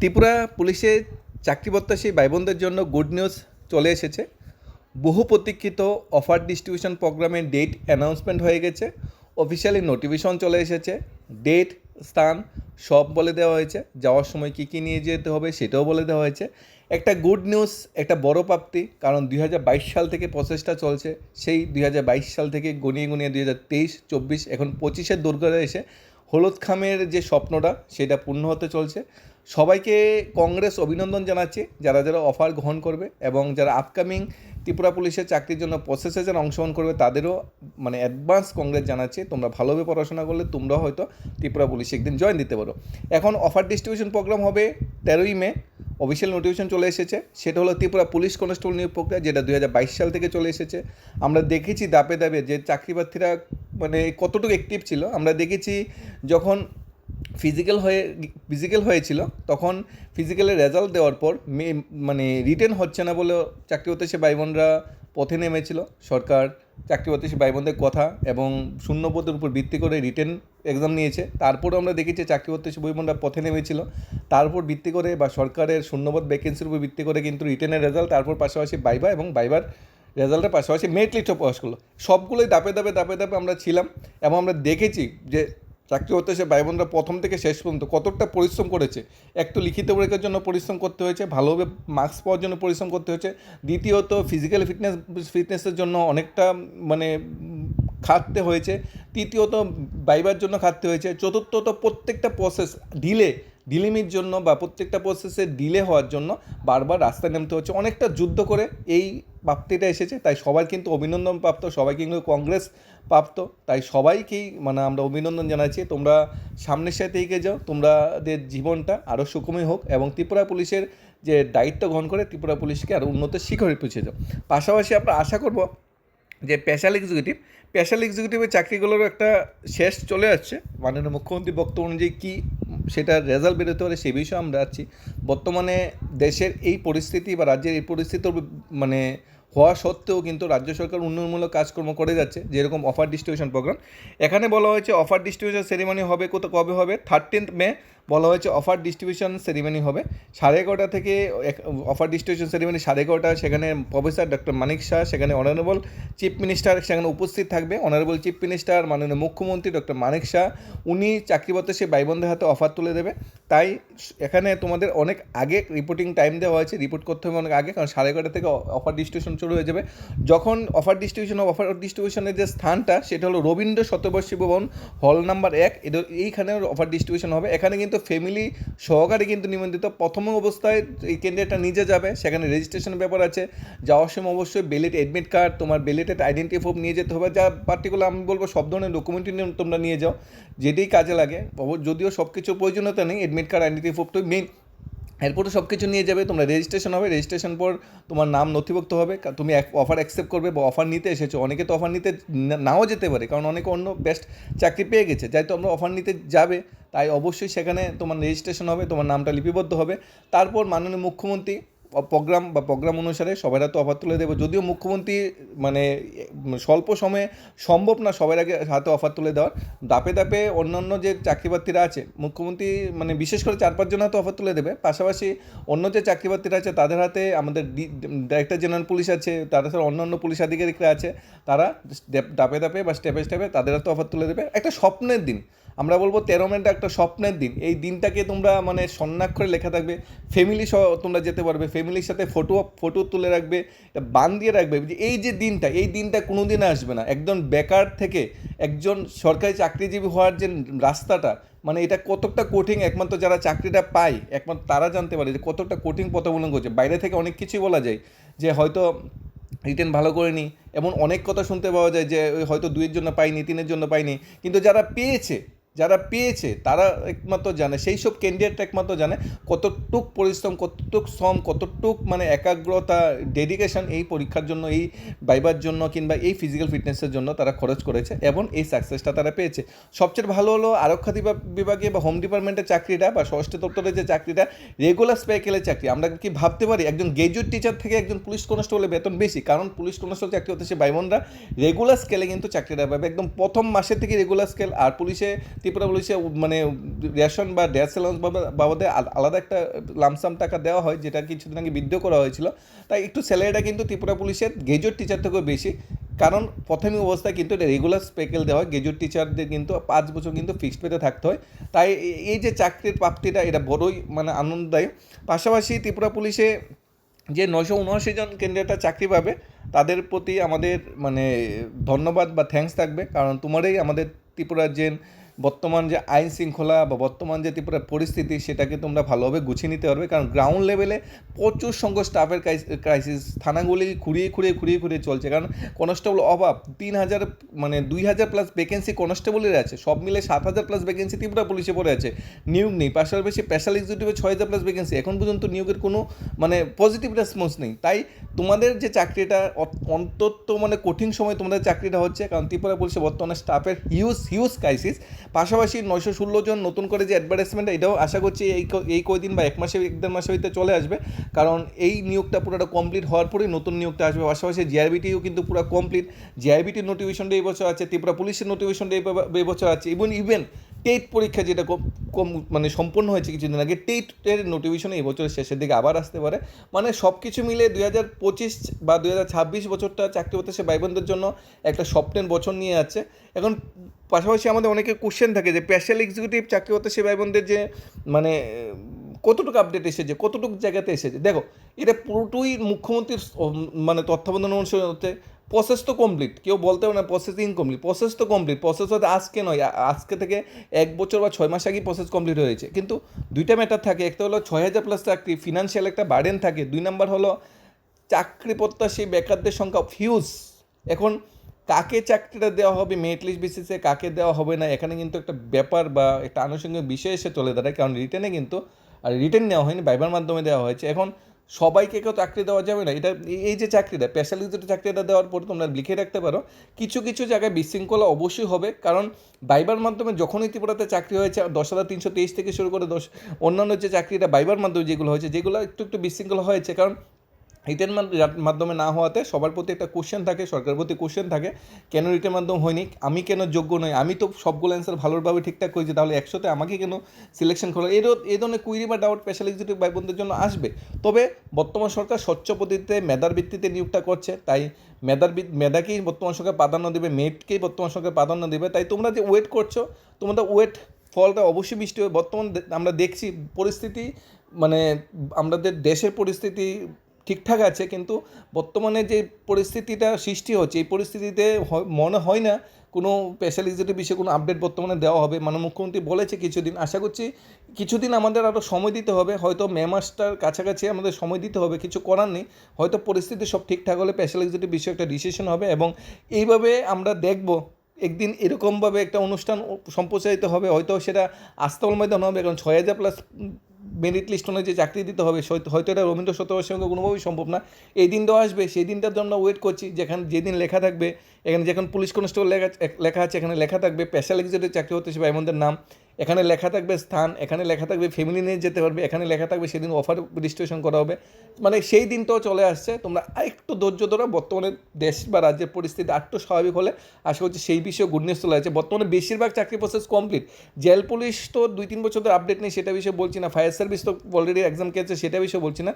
ত্রিপুরা পুলিশে চাকরি প্রত্যাশী ভাইবোনদের জন্য গুড নিউজ চলে এসেছে। বহু প্রতীক্ষিত অফার ডিস্ট্রিবিউশন প্রোগ্রামের ডেট অ্যানাউন্সমেন্ট হয়ে গেছে। অফিসিয়ালি নোটিফিকেশন চলে এসেছে। ডেট স্থান সব বলে দেওয়া হয়েছে। যাওয়ার সময় কী কী নিয়ে যেতে হবে সেটাও বলে দেওয়া হয়েছে। একটা গুড নিউজ একটা বড় প্রাপ্তি, কারণ দুই হাজার বাইশ সাল থেকে প্রসেসটা চলছে। সেই দুই হাজার বাইশ সাল থেকে গনিয়ে গনিয়ে দুই হাজার তেইশ, চব্বিশ, এখন পঁচিশের দুর্গরে এসে হলুদ খামের যে স্বপ্নটা, সেটা পূর্ণ হতে চলছে। সবাইকে কংগ্রেস অভিনন্দন জানাচ্ছে, যারা যারা অফার গ্রহণ করবে এবং যারা আপকামিং ত্রিপুরা পুলিশের চাকরির জন্য প্রসেসে যারা অংশগ্রহণ করবে, তাদেরও মানে অ্যাডভান্স কংগ্রেস জানাচ্ছে। তোমরা ভালোভাবে পড়াশোনা করলে তোমরাও হয়তো ত্রিপুরা পুলিশে একদিন জয়েন দিতে পারো। এখন অফার ডিস্ট্রিবিউশন প্রোগ্রাম হবে তেরোই মে অফিসিয়াল নোটিফিকেশন চলে এসেছে। সেটা হলো ত্রিপুরা পুলিশ কনস্টেবল নিয়োগ প্রক্রিয়া, যেটা দু হাজার বাইশ সাল থেকে চলে এসেছে। আমরা দেখেছি দাপে দাপে যে চাকরি প্রার্থীরা মানে কতটুকু অ্যাক্টিভ ছিল, আমরা দেখেছি যখন ফিজিক্যাল হয়ে ফিজিক্যাল হয়েছিল, তখন ফিজিক্যালের রেজাল্ট দেওয়ার পর মে মানে রিটেন হচ্ছে না বলে চাকরি হতে সে ভাই বোনরা পথে নেমেছিল। সরকার চাকরি হতে সে ভাই বোনদের কথা এবং শূন্যপদের উপর ভিত্তি করে রিটেন এক্সাম নিয়েছে। তারপরও আমরা দেখেছি চাকরি হতে সে ভাই বোনরা পথে নেমেছিল। তার উপর ভিত্তি করে বা সরকারের শূন্যপদ ভ্যাকেন্সির উপর ভিত্তি করে কিন্তু রিটেনের রেজাল্ট তারপর পাশাপাশি বাইবা এবং বাইবার রেজাল্টের পাশাপাশি মেরিট লিস্টও প্রকাশ করল। সবগুলোই দাপে দাপে দাপে দাপে আমরা ছিলাম এবং আমরা দেখেছি যে চাকরি হতে সে ভাই বোনরা প্রথম থেকে শেষ পর্যন্ত কতটা পরিশ্রম করেছে? একটু লিখিত পরীক্ষার জন্য পরিশ্রম করতে হয়েছে, ভালোভাবে মার্কস পাওয়ার জন্য পরিশ্রম করতে হয়েছে। দ্বিতীয়ত ফিজিক্যাল ফিটনেস ফিটনেসের জন্য অনেকটা মানে খাটতে হয়েছে। তৃতীয়ত বাইবার জন্য খাটতে হয়েছে। চতুর্থত, প্রত্যেকটা প্রসেস ডিলে ডিলিমির জন্য বা প্রত্যেকটা প্রসেসে ডিলে হওয়ার জন্য বারবার রাস্তায় নামতে হচ্ছে। অনেকটা যুদ্ধ করে এই প্রাপ্তিটা এসেছে, তাই সবাই কিন্তু অভিনন্দন প্রাপ্ত, সবাই কিন্তু কংগ্রেস প্রাপ্ত, তাই সবাইকেই মানে আমরা অভিনন্দন জানাচ্ছি। তোমরা সামনের সাথে এগিয়ে যাও তোমাদের জীবনটা আরও সুখময় হোক এবং ত্রিপুরা পুলিশের যে দায়িত্ব গ্রহণ করে, ত্রিপুরা পুলিশকে আরও উন্নত শিখরে পৌঁছে যাও। পাশাপাশি আমরা আশা করব যে স্পেশাল এক্সিকিউটিভ স্পেশাল এক্সিকিউটিভের চাকরিগুলোরও একটা শেষ চলে আসছে। মাননীয় মুখ্যমন্ত্রী বক্তব্য অনুযায়ী কী সেটা রেজাল্ট বেরোতে পারে, সে বিষয়ে আমরা আছি। বর্তমানে দেশের এই পরিস্থিতি বা রাজ্যের এই পরিস্থিতির মানে হওয়া সত্ত্বেও কিন্তু রাজ্য সরকার উন্নয়নমূলক কাজকর্ম করে যাচ্ছে, যেরকম অফার ডিস্ট্রিবিউশন প্রোগ্রাম এখানে বলা হয়েছে অফার ডিস্ট্রিবিউশন সেরিমনি হবে কত কবে হবে? থার্টিন্থ মে বলা হয়েছে অফার ডিস্ট্রিবিউশন সেরিমনি হবে। সাড়ে এগারোটা থেকে অফার ডিস্ট্রিবিউশন সেরিমনি সাড়ে এগারোটা, সেখানে প্রফেসর ডক্টর মানিক শাহ, সেখানে অনারেবল চিফ মিনিস্টার সেখানে উপস্থিত থাকবে। অনারেবল চিফ মিনিস্টার মাননীয় মুখ্যমন্ত্রী ডক্টর মানিক শাহ, উনি চাকরিপত্রে সে ভাই বোনদের হাতে অফার তুলে দেবে। তাই এখানে তোমাদের অনেক আগে রিপোর্টিং টাইম দেওয়া হয়েছে রিপোর্ট করতে হবে অনেক আগে, কারণ সাড়ে এগারোটা থেকে অফার ডিস্ট্রিবিউশন শুরু হয়ে যাবে। যখন অফার ডিস্ট্রিবিউশন অফার ডিস্ট্রিবিউশনের যে স্থানটা, সেটা হলো রবীন্দ্র শতবর্ষী ভবন হল নাম্বার এক এইখানে অফার ডিস্ট্রিবিউশন হবে। এখানে কিন্তু ফ্যামিলি সহকারে কিন্তু নিবন্ধিত। প্রথম অবস্থায় এই কেন্দ্রটা নিজে যাবে। সেখানে রেজিস্ট্রেশনের ব্যাপার আছে। যাওয়ার সময় অবশ্যই বেলেট অ্যাডমিট কার্ড তোমার বেলিটেড আইডেন্টি প্রুফ নিয়ে যেতে হবে। যা পার্টিকুলার আমি বলব, সব ধরনের ডকুমেন্টই তোমরা নিয়ে যাও। যেটাই কাজে লাগে। যদিও সব কিছু প্রয়োজনীয়তা নেই অ্যাডমিট কার্ড আইডেন্টি প্রুফটাই মেইন এরপরে সব কিছু নিয়ে যাবে, তোমরা রেজিস্ট্রেশন হবে রেজিস্ট্রেশন পর তোমার নাম নথিভুক্ত হবে তুমি অফার অ্যাকসেপ্ট করবে বা অফার নিতে এসেছ। অনেকে তো অফার নিতে নাও যেতে পারে, কারণ অনেকে অন্য বেস্ট চাকরি পেয়ে গেছে। যাই তো আমরা অফার নিতে যাবে, তাই অবশ্যই সেখানে তোমার রেজিস্ট্রেশন হবে, তোমার নামটা লিপিবদ্ধ হবে। তারপর মাননীয় মুখ্যমন্ত্রী প্রোগ্রাম বা প্রোগ্রাম অনুসারে সবাই হাতে অফার তুলে দেবে। যদিও মুখ্যমন্ত্রী মানে স্বল্প সময়ে সম্ভব না সবার আগে হাতে অফার তুলে দেওয়ার, দাপে দাপে অন্যান্য যে চাকরি প্রার্থীরা আছে, মুখ্যমন্ত্রী মানে বিশেষ করে চার পাঁচজন হাতে অফার তুলে দেবে। পাশাপাশি অন্য যে চাকরি প্রার্থীরা আছে, তাদের হাতে আমাদের ডাইরেক্টর জেনারেল পুলিশ আছে তাদের সাথে অন্যান্য পুলিশ আধিকারিকরা আছে, তারা দাপে ধাপে বা স্টেপে স্টেপে তাদের হাতে অফার তুলে দেবে। একটা স্বপ্নের দিন। আমরা বলব তেরো মিনিট একটা স্বপ্নের দিন। এই দিনটাকে তোমরা মানে স্বর্ণাক্ষরে লেখা থাকবে। ফ্যামিলি সহ তোমরা যেতে পারবে। ফ্যামিলির সাথে ফটো ফটো তুলে রাখবে। বান দিয়ে রাখবে। যে এই যে দিনটা, এই দিনটা কোনো দিন আসবে না। একজন বেকার থেকে একজন সরকারি চাকরিজীবী হওয়ার যে রাস্তাটা মানে এটা কতটা কঠিন, একমাত্র যারা চাকরিটা পায়, একমাত্র তারা জানতে পারে যে কতটা কঠিন পথ অবলম্বন করছে। বাইরে থেকে অনেক কিছুই বলা যায় যে হয়তো রিটার্ন ভালো করেনি এমন অনেক কথা শুনতে পাওয়া যায় যে হয়তো দুইয়ের জন্য পাইনি, তিনের জন্য পাইনি। কিন্তু যারা পেয়েছে যারা পেয়েছে, তারা একমাত্র জানে সেই সব ক্যান্ডিডেট একমাত্র জানে কতটুক পরিশ্রম, কতটুক শ্রম, কতটুক মানে একাগ্রতা ডেডিকেশন এই পরীক্ষার জন্য, এই বাইবার জন্য কিংবা এই ফিজিক্যাল ফিটনেসের জন্য তারা খরচ করেছে এবং এই সাকসেসটা তারা পেয়েছে। সবচেয়ে ভালো হলো আরক্ষা বিভাগে বা হোম ডিপার্টমেন্টের চাকরিটা বা স্বরাষ্ট্র দপ্তরের যে চাকরিটা রেগুলার স্পেকেলের চাকরি। আমরা কি ভাবতে পারি, একজন গ্রাজুয়েট টিচার থেকে একজন পুলিশ কনস্টেবলের বেতন বেশি? কারণ পুলিশ কনস্টেবল চাকরি হতে সে ভাই বোনরা রেগুলার স্কেলে কিন্তু চাকরিটা পাবে। একদম প্রথম মাসের থেকে রেগুলার স্কেল আর পুলিশে ত্রিপুরা পুলিশে মানে রেশন বা গ্যাস অ্যালাউন্স বাবদে আলাদা একটা লামসাম টাকা দেওয়া হয়, যেটা কিছুদিন আগে বৃদ্ধ করা হয়েছিল। তাই একটু স্যালারিটা কিন্তু ত্রিপুরা পুলিশের গেজেট টিচার থেকেও বেশি। কারণ প্রথমিক অবস্থায় কিন্তু এটা রেগুলার স্পেকেল দেওয়া হয় গেজেট টিচারদের কিন্তু পাঁচ বছর কিন্তু ফিক্সড পেতে থাকতে হয়। তাই এই যে চাকরির প্রাপ্তিটা এটা বড়ই মানে আনন্দদায়ক। পাশাপাশি ত্রিপুরা পুলিশে যে নশো উনআশি জন ক্যান্ডিডেটরা চাকরি পাবে, তাদের প্রতি আমাদের মানে ধন্যবাদ বা থ্যাঙ্কস থাকবে। কারণ তোমারই আমাদের ত্রিপুরার যে বর্তমান যে আইন শৃঙ্খলা বা বর্তমান যে ত্রিপুরার পরিস্থিতি, সেটাকে তোমরা ভালোভাবে গুছিয়ে নিতে পারবে। কারণ গ্রাউন্ড লেভেলে প্রচুর সংখ্যক স্টাফের ক্রাইসিস থানাগুলি খুঁড়িয়ে খুঁড়িয়ে খুঁড়িয়ে খুঁড়িয়ে চলছে। কারণ কনস্টেবল অভাব, তিন হাজার মানে দুই হাজার প্লাস ভ্যাকেন্সি কনস্টেবলের আছে। সব মিলে সাত হাজার প্লাস ভ্যাকেন্সি ত্রিপুরা পুলিশে পড়ে আছে। নিয়োগ নেই। পাশাপাশি স্পেশাল এক্সিকিউটিভে ছয় হাজার প্লাস ভ্যাকেন্সি এখন পর্যন্ত নিয়োগের কোনো মানে পজিটিভ রেসপন্স নেই। তাই তোমাদের যে চাকরিটা অন্তত মানে কঠিন সময় তোমাদের চাকরিটা হচ্ছে, কারণ ত্রিপুরা পুলিশে বর্তমানে স্টাফের হিউজ হিউজ ক্রাইসিস পাশাপাশি নয়শো ষোলো জন নতুন করে যে অ্যাডভার্টাইজমেন্ট এটাও আশা করছি এই এই কয়দিন বা এক মাসে, এক দেড় মাসের ভিতরে চলে আসবে। কারণ এই নিয়োগটা পুরোটা কমপ্লিট হওয়ার পরেই নতুন নিয়োগটা আসবে। পাশাপাশি জিআইবিটিও কিন্তু পুরো কমপ্লিট জিআরবিটির নোটিফিকেশনটা এই বছর আছে, ত্রিপুরা পুলিশের নোটিফিকেশনটা এই বছর আছে। ইভেন ইভেন টেট পরীক্ষা যেটা কম মানে সম্পন্ন হয়েছে কিছুদিন আগে, টেটের নোটিফিকেশন এই বছরের শেষের দিকে আবার আসতে পারে। মানে সব কিছু মিলে দুই হাজার পঁচিশ বা দুই হাজার ছাব্বিশ বছরটা চাকরি প্রত্যাশী ভাই জন্য একটা স্বপ্নের বছর নিয়ে আছে। এখন পাশাপাশি আমাদের অনেকে কোশ্চেন থাকে যে স্পেশাল এক্সিকিউটিভ চাকরি ভাই বোনদের যে মানে কতটুকু আপডেট এসেছে, কতটুকু জায়গাতে এসেছে? দেখো, এটা পুরোটাই মুখ্যমন্ত্রীর মানে তত্ত্বাবধান অনুসরণ হচ্ছে প্রসেস তো কমপ্লিট কেউ বলতে পারে না প্রসেস ইনকমপ্লিট প্রসেস তো কমপ্লিট প্রসেস হতে আজকে নয় আজকে থেকে এক বছর বা ছয় মাস আগেই প্রসেস কমপ্লিট হয়েছে। কিন্তু দুইটা ম্যাটার থাকে, একটা হলো ছয় হাজার প্লাস চাকরি ফিনান্সিয়াল একটা বার্ডেন থাকে, দুই নাম্বার হলো চাকরি প্রত্যাশী বেকারদের সংখ্যা ফিউজ এখন কাকে চাকরিটা দেওয়া হবে মেরিট লিস্ট বেসিসে কাকে দেওয়া হবে না, এখানে কিন্তু একটা ব্যাপার বা একটা আনুষঙ্গিক বিষয় এসে চলে দাঁড়ায়, কারণ রিটেনে কিন্তু, আর রিটেন নেওয়া হয়নি বাইবার মাধ্যমে দেওয়া হয়েছে। এখন সবাইকে কেউ চাকরি দেওয়া যাবে না, এটা এই যে চাকরিটা স্পেশালিস্ট চাকরিটা দেওয়ার পর তোমরা লিখে রাখতে পারো, কিছু কিছু জায়গায় বিশৃঙ্খলা অবশ্যই হবে, কারণ বাইবার মাধ্যমে যখনই ত্রিপুরাতে চাকরি হয়েছে, দশ হাজার তিনশো তেইশ থেকে শুরু করে দশ, অন্যান্য যে চাকরিটা বাইবার মাধ্যমে যেগুলো হয়েছে, যেগুলো একটু একটু বিশৃঙ্খলা হয়েছে, কারণ রিটেন মাধ্যমে না হওয়াতে সবার প্রতি একটা কোশ্চেন থাকে, সরকারের প্রতি কোশ্চেন থাকে, কেন রিটেন মাধ্যম হয়নি, আমি কেন যোগ্য নই, আমি তো সবগুলো অ্যান্সার ভালোভাবে ঠিকঠাক করেছি, তাহলে একশোতে আমাকে কেন সিলেকশন করল এর এই ধরনের কুইরি বা ডাউট স্পেশাল এক্সিকিউটিভ ভাই বোনদের জন্য আসবে। তবে বর্তমান সরকার স্বচ্ছ পদ্ধতিতে মেধার ভিত্তিতে নিয়োগটা করছে, তাই মেধার মেধাকেই বর্তমান সরকার প্রাধান্য দেবে মেটকেই বর্তমান সরকার প্রাধান্য দেবে, তাই তোমরা যে ওয়েট করছ তোমাদের ওয়েট ফলটা অবশ্যই বৃষ্টি হবে। বর্তমান আমরা দেখছি পরিস্থিতি মানে আমাদের দেশের পরিস্থিতি ঠিকঠাক আছে, কিন্তু বর্তমানে যে পরিস্থিতিটা সৃষ্টি হচ্ছে, এই পরিস্থিতিতে মনে হয় না কোনো স্পেশাল এক্সিকিউটিভ বিষয়ে কোনো আপডেট বর্তমানে দেওয়া হবে। মানে মুখ্যমন্ত্রী বলেছে কিছুদিন, আশা করছি কিছুদিন আমাদের আরও সময় দিতে হবে, হয়তো মে মাসটার কাছাকাছি আমাদের সময় দিতে হবে, কিছু করার নেই। হয়তো পরিস্থিতি সব ঠিকঠাক হলে স্পেশাল এক্সিকিউটিভ বিষয়ে একটা ডিসিশন হবে এবং এইভাবে আমরা দেখব, একদিন এরকমভাবে একটা অনুষ্ঠান সম্প্রচারিত হবে, হয়তো সেটা আস্তাবল ময়দান হবে, কারণ ছয় হাজার প্লাস মেরিট লিস্ট অনুযায়ী চাকরি দিতে হবে হয়তো এটা রবীন্দ্র শতবর্ষের সঙ্গে কোনোভাবেই সম্ভব না। এই দিনটাও আসবে, সেই দিনটার জন্য ওয়েট করছি, যেখানে যেদিন লেখা থাকবে, এখানে যখন পুলিশ কনস্টেবল লেখা লেখা আছে, এখানে লেখা থাকবে স্পেশাল এক্সিকিউটিভ চাকরি হতে সে ভাইমনদের নাম। এখানে লেখা থাকবে স্থান, এখানে লেখা থাকবে ফ্যামিলি নিয়ে যেতে পারবে এখানে লেখা থাকবে সেদিন অফার রেজিস্ট্রেশন করা হবে। মানে সেই দিনটাও চলে আসছে। তোমরা আরেকটু ধৈর্য ধরো, বর্তমানে দেশ বা রাজ্যের পরিস্থিতি আরেকটু স্বাভাবিক হলে আশা করছি সেই বিষয়ে গুড নিউজ চলে আসছে বর্তমানে বেশিরভাগ চাকরি প্রসেস কমপ্লিট জেল পুলিশ তো দুই তিন বছর ধরে আপডেট নেই, সেটা বিষয়ে বলছি না। ফায়ার সার্ভিস তো অলরেডি এক্সাম কেছে সেটা বিষয়ে বলছি না।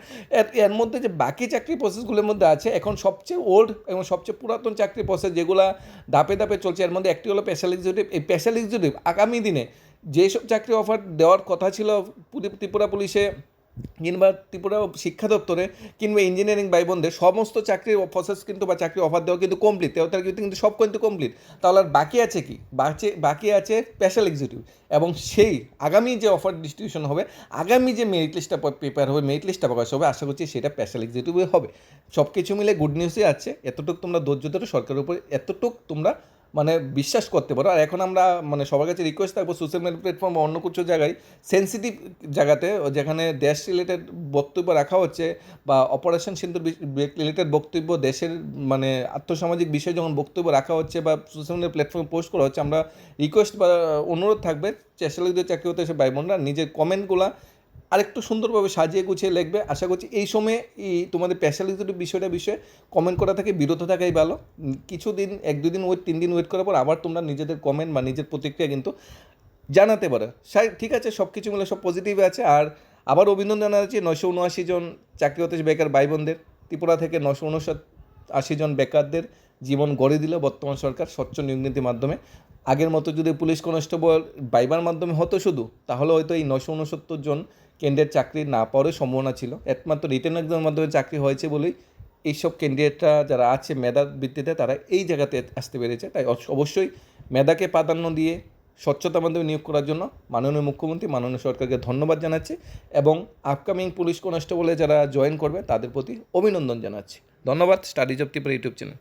এর মধ্যে যে বাকি চাকরি প্রসেসগুলোর মধ্যে আছে, এখন সবচেয়ে ওল্ড এবং সবচেয়ে পুরাতন চাকরি প্রসেস যেগুলো ধাপে ধাপে চলছে, এর মধ্যে একটি হলো স্পেশাল এক্সিকিউটিভ এই স্পেশাল এক্সিকিউটিভ আগামী দিনে যেসব চাকরি অফার দেওয়ার কথা ছিল ত্রিপুরা পুলিশে কিংবা ত্রিপুরা শিক্ষা দপ্তরে কিংবা ইঞ্জিনিয়ারিং ভাই বোনদের সমস্ত চাকরির প্রসেস কিন্তু বা চাকরি অফার দেওয়া কিন্তু কমপ্লিট তার কিন্তু কিন্তু সব কিন্তু কমপ্লিট তাহলে আর বাকি আছে কি? বাকি বাকি আছে স্পেশাল এক্সিকিউটিভ এবং সেই আগামী যে অফার ডিস্ট্রিবিউশন হবে, আগামী যে মেরিট লিস্টটা পেপার হবে মেরিট লিস্টটা প্রকাশ হবে, আশা করছি সেটা স্পেশাল এক্সিকিউটিভই হবে। সব কিছু মিলে গুড নিউজই আছে। এতটুকু তোমরা ধৈর্য ধরে সরকারের উপর, এতটুক তোমরা মানে বিশ্বাস করতে পারো। আর এখন আমরা মানে সবার কাছে রিকোয়েস্ট থাকব সোশ্যাল মিডিয়া প্ল্যাটফর্ম বা অন্য কিছু জায়গায় সেন্সিটিভ জায়গাতে যেখানে দেশ রিলেটেড বক্তব্য রাখা হচ্ছে বা অপারেশন সিন্ধুর রিলেটেড বক্তব্য, দেশের মানে আর্থসামাজিক বিষয়ে যখন বক্তব্য রাখা হচ্ছে বা সোশ্যাল মিডিয়া প্ল্যাটফর্মে পোস্ট করা হচ্ছে, আমরা রিকোয়েস্ট বা অনুরোধ থাকবে চেষ্টা চেষ্টালিদের চাকরি হতে এসে ভাই বোনরা, নিজের কমেন্টগুলো আরেকটু সুন্দরভাবে সাজিয়ে গুছিয়ে লিখবে। আশা করছি এই সময়ে এই তোমাদের স্পেশালিটি বিষয়টা বিষয়ে কমেন্ট করা থেকে বিরত থাকাই ভালো। কিছুদিন, এক দুদিন ওয়েট তিন দিন ওয়েট করার পর আবার তোমরা নিজেদের কমেন্ট বা নিজের প্রতিক্রিয়া কিন্তু জানাতে পারো। ঠিক আছে সব কিছু মিলে সব পজিটিভ আছে। আর আবার অভিনন্দন জানাচ্ছি নশো উনআশি জন চাকরি হতে বেকার ভাই বোনদের ত্রিপুরা থেকে নশো উনষাট আশি জন বেকারদের জীবন গড়ে দিল বর্তমান সরকার স্বচ্ছ নিয়োগ নীতির মাধ্যমে। আগের মতো যদি পুলিশ কনস্টেবল বাইবার মাধ্যমে হতো শুধু, তাহলে হয়তো এই নশো উনসত্তর জন কেন্দ্রের চাকরি না পাওয়ারও সম্ভাবনা ছিল। একমাত্র রিটার্ন এক্সামের মাধ্যমে চাকরি হয়েছে বলেই এইসব ক্যান্ডিডেটরা যারা আছে মেধার ভিত্তিতে তারা এই জায়গাতে আসতে পেরেছে। তাই অবশ্যই মেধাকে প্রাধান্য দিয়ে স্বচ্ছতার মাধ্যমে নিয়োগ করার জন্য মাননীয় মুখ্যমন্ত্রী, মাননীয় সরকারকে ধন্যবাদ জানাচ্ছি এবং আপকামিং পুলিশ কনস্টেবলে যারা জয়েন করবে তাদের প্রতি অভিনন্দন জানাচ্ছি। ধন্যবাদ studies of Tripura YouTube channel.